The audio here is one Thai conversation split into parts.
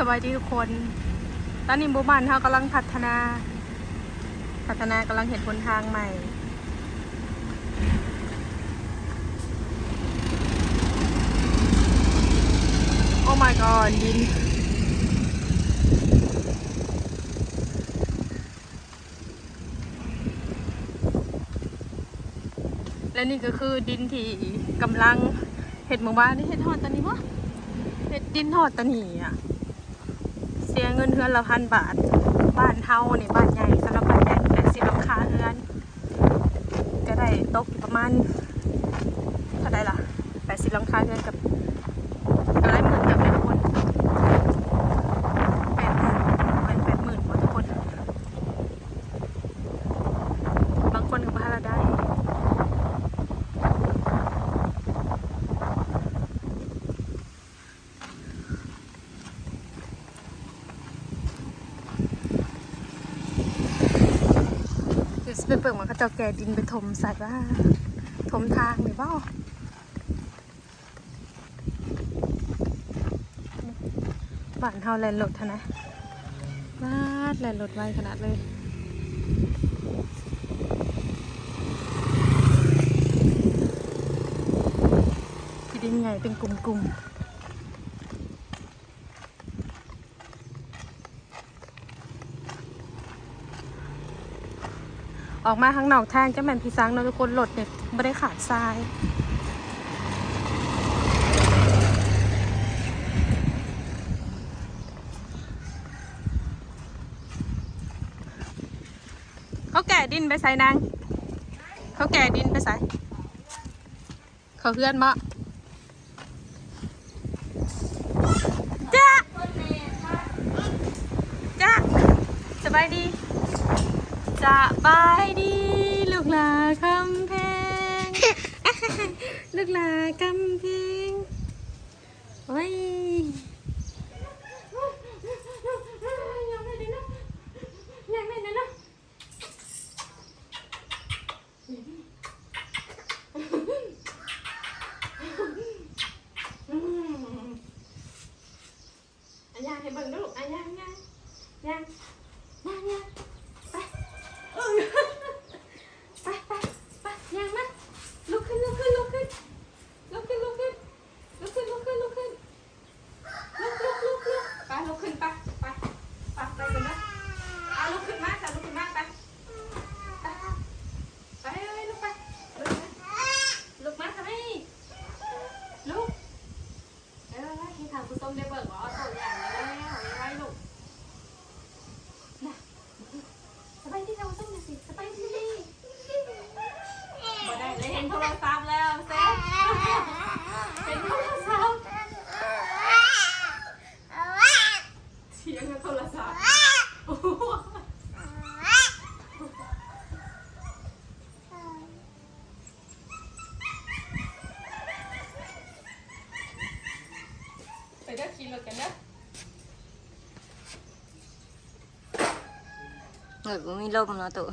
สวัสดีทุกคน ตอนนี้หมู่บ้านเขากำลังพัฒนา พัฒนากำลังเห็นหนทางใหม่ โอ้ my god ดินและนี่ก็คือดินที่กำลังเห็ดหมู่บ้านนี่เห็ดทอดตอนนี้วะเห็ดดินทอดตอนนี้อะ สียเงินเฮือนละพันบาท บ้านเฮาเนี่ยบ้านใหญ่สำหรับบ้านใหญ่แปดสิบหลังคาเฮือน ก็ได้ตกอยู่ประมาณเท่าไรล่ะแปดสิบหลังคาเฮือนกับอะไรหมื่นกับทุกคนแปดหมื่นเป็นแปดหมื่นหมดทุกคน บางคนก็พาราได้ เดี๋ยวสิ ไปเปิดมันเขาเจ้าแก่ดินไปถมใส่ว่าถมทางหรือเปล่าบ้านเฮาแลนรถเท่านะบ้านแลนรถไวขนาดเลยที่ดินใหญ่เป็นกลุ่มๆ ออกมาข้างนอกทางจะแม่นพี่ซังเนาะทุกคนรถเนี่ยไม่ได้ขาดทรายเขาแก่ดินไปใส่นาง เขาแก่ดินไปใส่เขาเพื่อนมะจ้าจ้าสบายดี สบายดีลูกหลาคำแพง ลูกหลากำแพงโอ้ย nagmilaw mo na to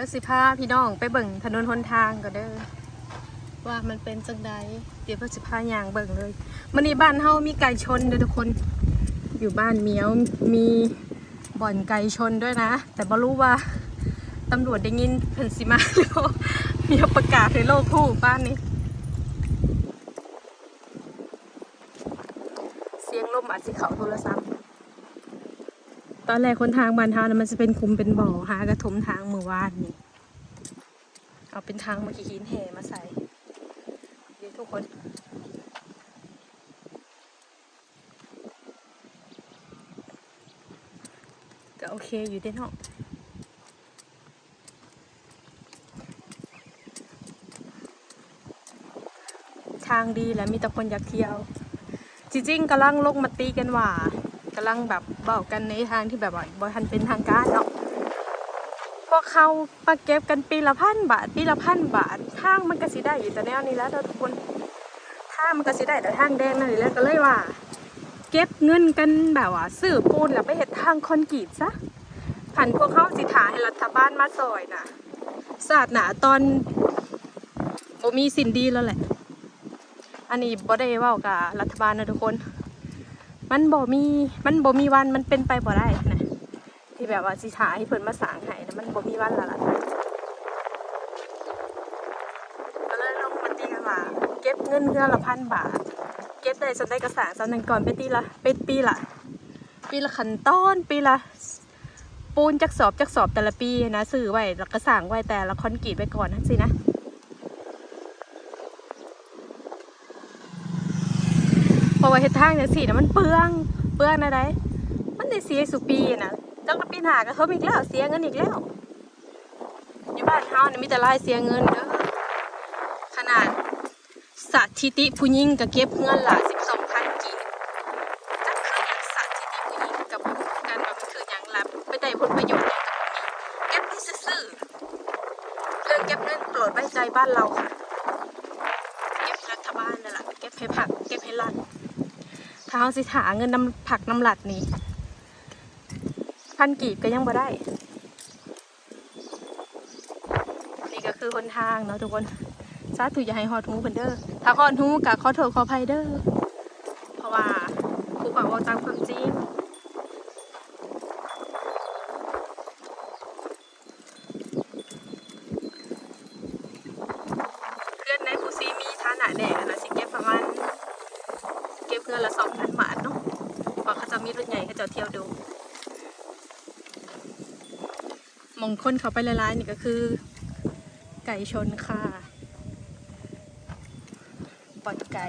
ดี๋ยวสิพาพี่น้องไปเบิ่งถนนหนทางก็เด้อว่ามันเป็นจังใดเดี๋ยวเพื่อสิพาย่างเบิ่งเลยมันนี้บ้านเฮามีไก่ชนเด้อทุกคน อยู่บ้านเมียวมีบ่อนไก่ชนด้วยนะ แต่บ่รู้ว่าตำรวจได้ยินเพิ่นสิมาหรือบ่มีประกาศในโลกผู้บ้านนี้ เสียงลมอาจสิเขาโทรศัพท์ ตอนแรกคนทางบานเท้านะมันจะเป็นคุมเป็นบ่อหะกระถมทางเมื่อวานนี่ เอาเป็นทางมาขี่หินแห่มาใส่ดีทุกคนก็โอเคอยู่ได้เนาะทางดีแหละมีแต่คนอยากเที่ยว จริงๆกำลังลงมาตีกันว่า ลังแบบเบากันในทางที่แบบว่าบ่ทันเป็นทางการเนาะพวกเขามาเก็บกันปีละพันบาท ปีละพันบาททางมันก็สิได้อยู่แต่แนวนี้แล้วทุกคนทางมันก็สิได้แต่ทางแดงนั่นแหละก็เลยว่า เก็บเงินกันแบบว่าซื้อปูนแล้วไปเฮ็ดทางคอนกรีตซะผันพวกเขาสิถาให้รัฐบาลมาซอยนะศาสตร์หนาตอนบ่มีสินดีแล้วแหละ อันนี้บ่ได้เว้ากับรัฐบาลนะทุกคน มันบ่มีมันบ่มีวันมันเป็นไปบ่ได้นะที่แบบว่าสิถาให้เพิ่นมาสางให้นะมันบ่มีวันละล่ะก็เลยลงมาตีกันว่าเก็บเงินเดือละพันบาท เก็บได้สนได้กระสางสำนันก่อนไปตีละเป็นปีละปีละขั้นตอนปีละปูนจักสอบจักสอบแต่ละปีนะซื้อไว้แล้วก็สั่งไว้แต่ละคอนกรีตไว้ก่อนทั้งสินะ เพ ราะว่าเฮ็ดทางเนี่ยสินะมันเปลืองเปลืองนะได้มันได้เสียสุปีนะจังละปีหน้าก็เพิ่มอีกแล้วเสียเงินอีกแล้วอยู่บ้านเฮานี่มีแต่รายเสียเงินเด้อขนาดสถิติผู้หญิงก็เก็บเงินละ12,000กีบจักคือหยังสถิติผู้หญิงกับการว่ามันคือยังรับไปได้ผลประโยชน์หยังกับผู้หญิงเก็บให้ซื่อเรื่องเก็บเงินโปรดไว้ใจบ้านเราค่ะ เก็บรัฐบาลนั่นแหละเก็บให้ผักเก็บให้รัฐ ถ้าเอาสิถาเงินน้ำผักน้ำหลัดนี่พันกีบก็ยังบ่ได้ นี่ก็คือคนทางเนาะทุกคนสาธุอย่าให้ฮอดหูเพิ่นเด้อถ้าฮอดหูก็ขอโทษขออภัยเด้อเพราะว่าผู้ฟังเว่าตามความจริงเพื่อนในผู้ซีมีฐานะแดกนะสิเก็บประมาณ ทื่อนละสองพันบาทเนาะเพราเขาจะมีรถใหญ่เขาจะเที่ยวดู มองคนเขาไปละลายนี่ก็คือ ไก่ชนค่ะปอดไก่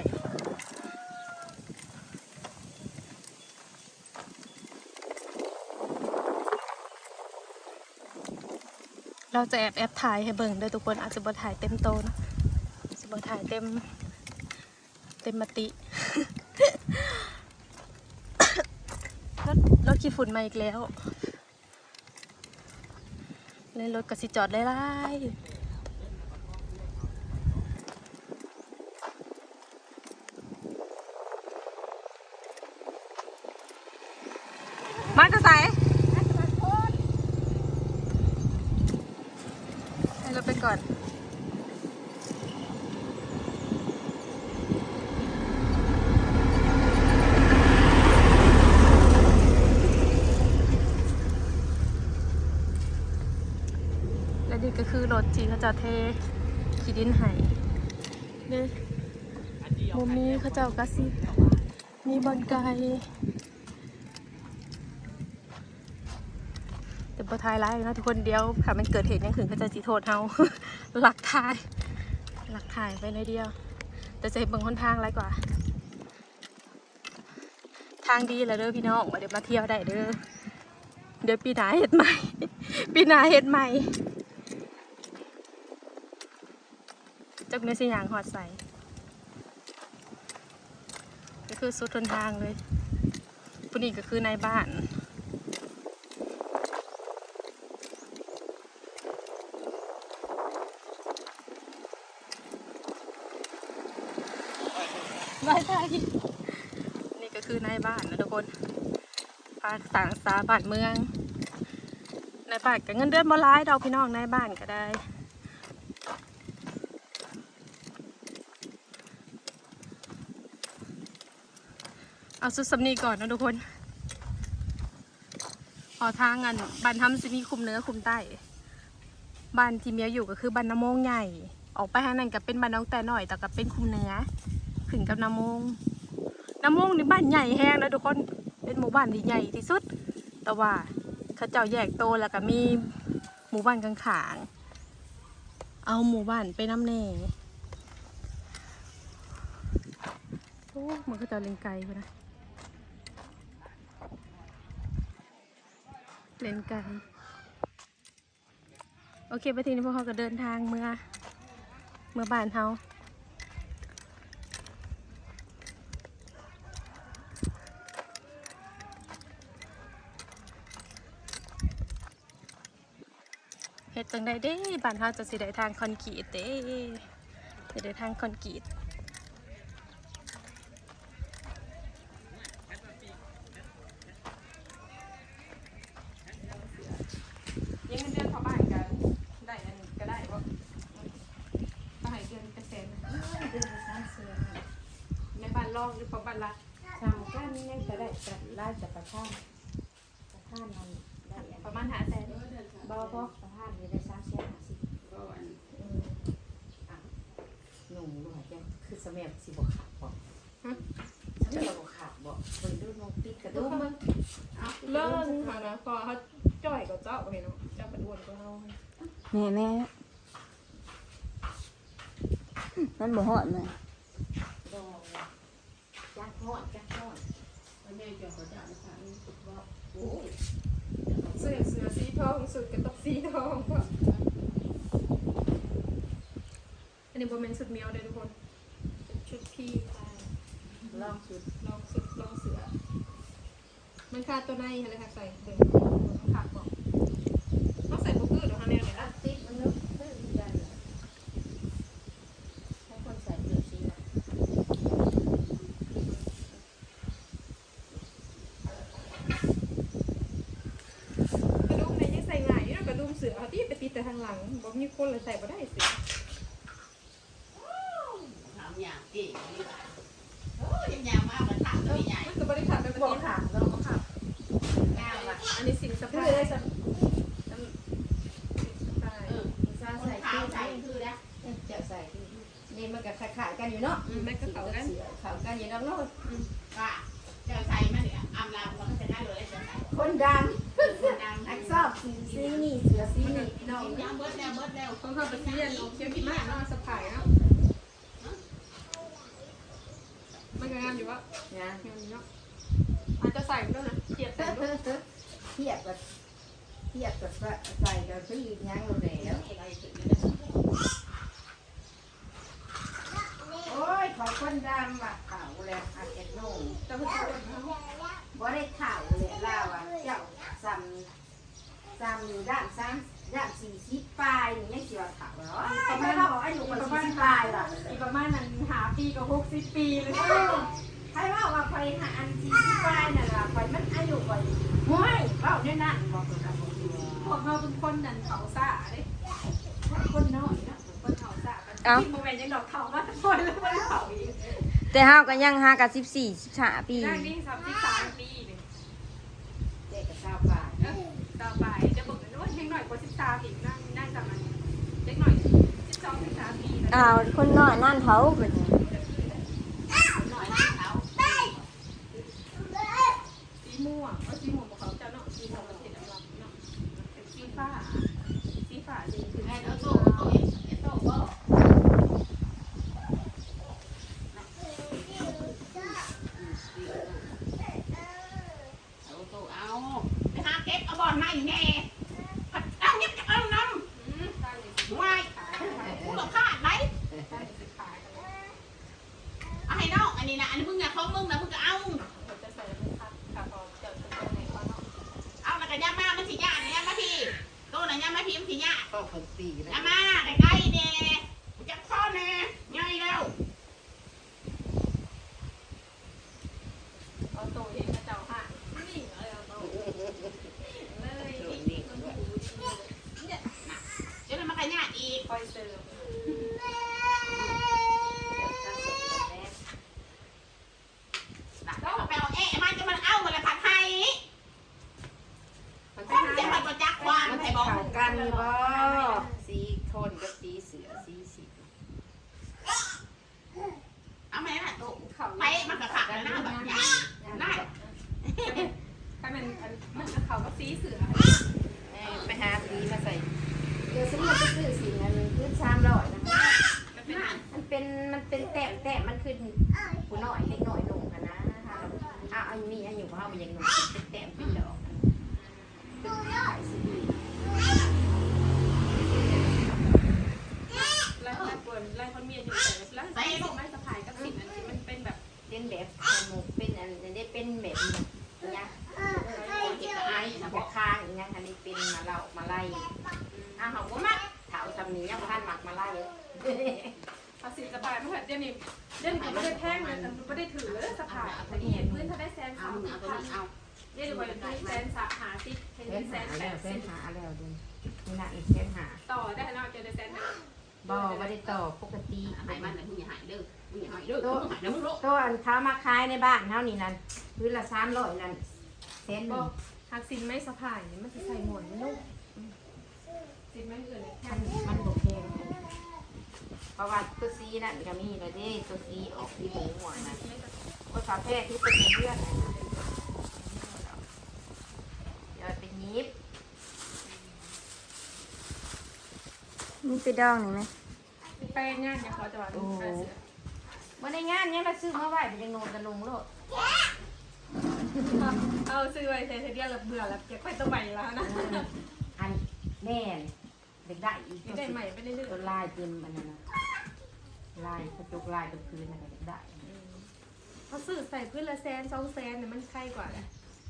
เราจะแอบแอบถ่ายให้เบิ่งด้อทุกคนอาจจะบ่ถ่ายเต็มโตนะจะบ่ถ่ายเต็มเต็มมติ รถรถขี้ฝุ่นมาอีกแล้ว เลยรถกระสิจอดได้ไล่มาจะใส่ให้รถไปก่อน และนี่ก็ คือรถที่เขาจะเทขีดินไห้เนี่ยมุมนี้เขาเจ้ากระซิบมีบอลไกลแต่บอทายร้ายนะทุกคนเดียวค่ะมันเกิดเหตุยังถึงเขาจะจีโทษเฮาหลักถ่ายหลักถ่ายไปในอยเดียว แต่จะเห็นบิ่งคนทางไรกว่า ทางดีแล้วเด้อพี่น้องว่าเดี๋ยวมาเที่ยวได้เด้อเดี๋ยวปีหน้าเห็ดใหม่ ปีหน้าเห็ดใหม่ จักเนื้อสิยางหอดใส่ก็คือสุดทนทางเลยผู้นี้ก็คือในบ้านไม่ใช่นี่ก็คือในบ้านนะทุกคนภาคต่างสาบ้านเมือง ในบ้านก็เงินเดือนบ่ร้ายดอกพี่น้องในบ้านก็ได้ เอาสุดสำนีก่อนนะทุกคนพอทางอันบ้านทำสิมีคุมเหนื้อคุมใต้บ้านที่เมียอยู่ก็คือบ้านน้ำมงใหญ่ ออกไปทางนั้นก็เป็นบ้านน้องแต่น้อย แต่ก็เป็นคุมเหนื้อขึ้นกับน้ำมงน้ำมงนี่บ้านใหญ่แห้งนะทุกคนเป็นหมู่บ้านที่ใหญ่ที่สุด แต่ว่าเขาเจ้าแยกโตแล้วก็มีหมู่บ้านกลางๆเอาหมู่บ้านไปน้ำเน่โอ้มันก็จะเล่นไกลไปนะ เล่นไก่โอเคไปทีนี้พวกเขาก็เดินทางเมื่อ เมื่อบ้านเขาเฮ็ดจังได้เด้บ้านเฮาจะสิได้ทางคอนกรีตเด้สิได้ทางคอนกรีต บ้านรองหรือเขาบ้านรัฐทำกันยังจะได้แต่ไล่จะประทานประทานมันได้อันประมาณหาแสนบ่บ่ประทานอยู่ได้สามแสนห้าสิบอืมอะหนุ่มด้วยจังคือสมัยสิบ่ขาดบ่สมัยบ่ขาดบ่เบิ่งดูน้องปิดกระดุมมึงเลิกค่ะนะพอเขาจ่อยกับเจ้าเห็นเนาะเจ้าเป็นอ้วนกว่าเราแม่แม่มันบ่ฮอดเลย ดอกจักฮอดจักฮอดเสื้อเสื้อสีทองสุดกับตกสีทองก็อันนี้โบเมนสุดเมียวเลยทุกคน ชุดพี่ลองสุดลองสุดลองเสือ มันคาดตัวในอะไรค่ะใส่เดินขาดบอกต้องใส่บุกือรือฮะแนวไหน อะ อะ ติดมันเนาะเพิ่นกันเหรอให้คนใส่เสื้อสีน่ะ กระดุมในยังใส่ง่ายอยู่เนาะกระดุมเสือเขาที่ไปติดแต่ทาง หลังบอกมีคนเลยใส่บ่ได้เสือทำอย่างเก่งนี่แหละโอ้ยยังยาวมากมันถักตัวใหญ่มันก็บริขาดเป็นปบ่กติขาดดอกขาดงามอะอันนี้สินสคือปายได้สสินสปายเออซาคนใส่ขาวคือใส่ใส่คือนะจะใส่คือนี่มันก็ขายๆกันอยู่เนาะแม่ก็เขากันเขากันอยู่แล้วเนาะว่าจะใส่มาเนี่ยอำลามันก็จะได้เลยจะใส่คนดคนดังำ อักชอบสีสีนี่เสือสีนี่น้องยังเบิดแล้วเบิดแล้วต้องเข้าไปเรียนเคี้ยวกินมากเนาะสะพายเนาะมันก็งามอยู่วะนะงามอยู่เนาะอาจจะใส่ด้วยนะเทียบใส่ด้วยเทียบกับเทียบกับใส่กับคือยังเราแล้ว อะไรถึงโอ้ยขอคนดำอะขาวแล้วอันเอ็ดโน่แต่เพื่อนเขาบ่ได้เข่าเลยล่าว่ะเจ้าซ้ำซ้ำด้านซ้ำด้านสี่สิบปลายนี่ยังสิว่าขาวเหรอประมาณว่าอายุกว่าสี่สิบปลายล่ะอีกประมาณนั้นหาปีกับหกสิบปีเลยใครว่าว่าไปหาอันที่ที่ป้ายน่ะล่ะไปมันอายุกว่าห้วยเว้าเนี่ยนั่นบอกคนละคนพวกเราเป็นคนนั่นเขาซ่าเด้คนน้อย เขาซ่ากันที่โมเมนต์ยังดอกเขามาทุกคนแล้วไม่ได้เขาอีกแต่เฮาก็ยังหากับ14 15ปี นั่งนี่สามสิบสามปีเลยเด็กกับชาวบ้านต่อไปจะบอกเลยว่ายังหน่อยกว่าสิบสามอีกนั่งนั่งจากนั้นเล็กหน่อยสิบสองสิบสามปีนะ อ้าว คนน้อยนั่นเขาเพิ่นหน่อยเขา สีม่วงว่าสีม่วงของเขาจะเนาะสีม่วงประเทศอังกฤษเนาะเป็นสีฟ้าสีฟ้าจริงคือ ไอ้ ไอ้ โต ตัว โต โต เอ็นโตก็เอาโตเอาไปหาเก็บเอาบอลมาอยู่แน่เอาเก็บเอาน้ำวายกูหลอกขาดไหมเอาให้น้องอันนี้นะอันนี้มึงอย่าของมึงนะมึงก็เอา เอาละกันย่ามามันสิยากนะย่ามาพี่โตนะย่ามาพี่มันสิยาก ก็คนตีนะ ย่ามาใกล้ๆเน่จับข้อเน่ง่ายแล้ว เอาโตเห็นกระเจ้าห่างนี่เลยเอาโตเลยนี่มันหูเนี่ย เดี๋ยวมันก็ ยากอีก คอยเสิร์ฟ แล้วไปเอาเอ๊ะมันจะมันเอามาละผัดไทย มัน ค เป็น นจะ หา มันก็จักความ มัน ใส่ ให้ บอก เข้ากันนี่บ่สีโทนกับสีเสือสีสี เอาไหมล่ะโต เขา ไปมันก็ขาดแล้วนะแบบนี้ได้ ถ้ามันมันเขาก็สีเสือ ไปหาสีมาใส่เดี๋ยวสมมติไปซื้อสีนั้นคือสามร้อยนะ มันเป็น มันเป็นมันเป็น แต้มแต้มมันคือผู้น้อยเล็กน้อยหนุ่มกันนะอะอันมีอันอยู่ว่ามันยังหนุ่มเป็นแต้มเป็นดอกเป็นขายสี ลายคนปวนลายคนเมียอยู่แต่แล้วใส่ไม่สะพายกับสิ่งอันนี้มันเป็นแบบ เป็นแบบหมูเป็นอันนี้ได้เป็นแบบนี้นะ เห็นไอ้นะบ หั อ ว ก คางอย่างเงี้ยอันนี้เป็นมาเล่ามาไล่ อะเขาก็มา พายมันแบบเดี๋ยวนี้เดี๋ยวนี้ก็ไม่ได้แพงเลยแต่ไม่ได้ถือ เลยสะพายแต่นี่เห็นพื้นถ้าได้แสนเอาสามมึงสิเอาบตัวพันเอาเดี๋ยวดีกว่าได้แสนสามหาสิเห็นแสนแปดเส้สินบหาแล้วเดินนี่นะอีกเส้นหาต่อได้เนาะจะได้แสนห้าบ่ไม่ได้ต่อปกติหายมันเลยมึงอย่าหายเด้อมึงอย่าหายเด้องหายเด้อมึงโลตัวอันเขามาขายในบ้านเท่านี้นั่นพื้นละสามร้อยนั่นเส้นหบนึ่อกหักสินไม่สะพายมันจะใส่หมอนนุ่มสินไม่อื่นแค่มันมันบกแพงเพราะว่าตัวซีนั่นก็มีเลยเด้ตัวซีออกที่หมูหัวนั่ นก็คาเฟ่ที่เป็นเพื่อนนั่นน่ะเดี๋ยวเป็นยิบมีไปดองนี่ไหมไปง่ายอย่าขอจะว่าดูเสือวันในงานเนี้ยเราซื้อมาไหว้เป็นยังโนนกันลงโลดเอาซื้อไว้เทเดียวแล้วเบื่อแล้วเก็บไปตัวใหม่แล้วนะอันแน่นเด็กได้อีกได้ใหม่ไปเรื่อยตัวลายเต็มอันนั้นนะลายกระจุกลายบนพื้นอะไรเด็กได้ๆ เขาซื้อใส่พื้นละแสนสองแสนเนี่ยมันใช่กว่าแหละ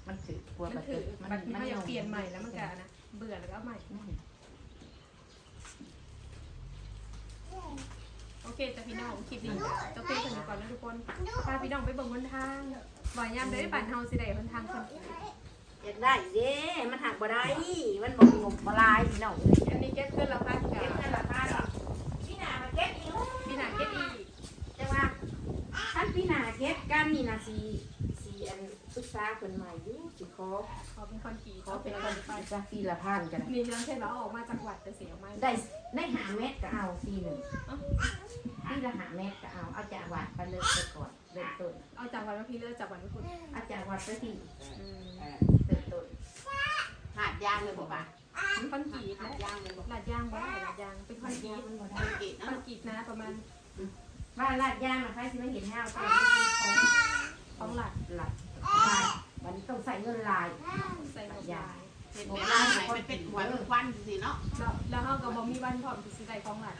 มันถือกลัวมันประถืตูอบัตรที่เขาอยากเปลี่ยนใหม่แล้วมันก็นะเบื่อแล้วก็เอาใหม่ โอเคแต่พี่น้องคลิปนี้จะโอเคกันก่อนนะทุกคนพาพี่น้องไปเบิ่งบนทางบ่อยยามได้ปั่นเฮาสิได้บนทางคนอยากได้เด้มันหักบ่ได้ มันบ่มีงบบ่ลายพี่น้องเอ้ยอันนี้เก็ตเพื่อนเราพันกัเก็บเงินราคาดอกพี่นามาเก็บอีก พี่หนาเก็ตอีก แต่ว่าท่านพี่นา เก็บกันนี่นะสีสีอันปรึกษาคนใหม่อยู่สิขอขอเป็นคนขี่ขอเป็นคนไปจะปีละพันกันนี่ยังใช่เราออกมาจากวัดแต่เสียออกมาได้ได้หาเม็ดก็เอาปีหนึ่งปีละหาเม็ดก็เอาเอาจากวัดไปเลยไปก่อนเริ่มต้นเอาจากวันพี่เลิกจากวันพี่คุณเอาจากวัดไปที่เริ่มต้นหาดยางเลยบอกว่าคนขี่หานะดยางเลยบอกหลาดยางไว้หลาดยางเป็นคนขี่มันบ่ไดได้เกตคนะนกีดนะประมาณ ว่าลาดย่างนะใครสิไม่เห็นห้าวแต่ของของหลัดหลักวันนี้ต้องใส่เงินลายใส่หมวกลายเป็นแบบว่าไหนเป็นเป็นหัวเป็นควันสิเนาะแล้วแล้วเขาก็บ่มีวันพร้อมที่สิได้ของหลัด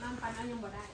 นั่นไปนั่นยังบ่ได้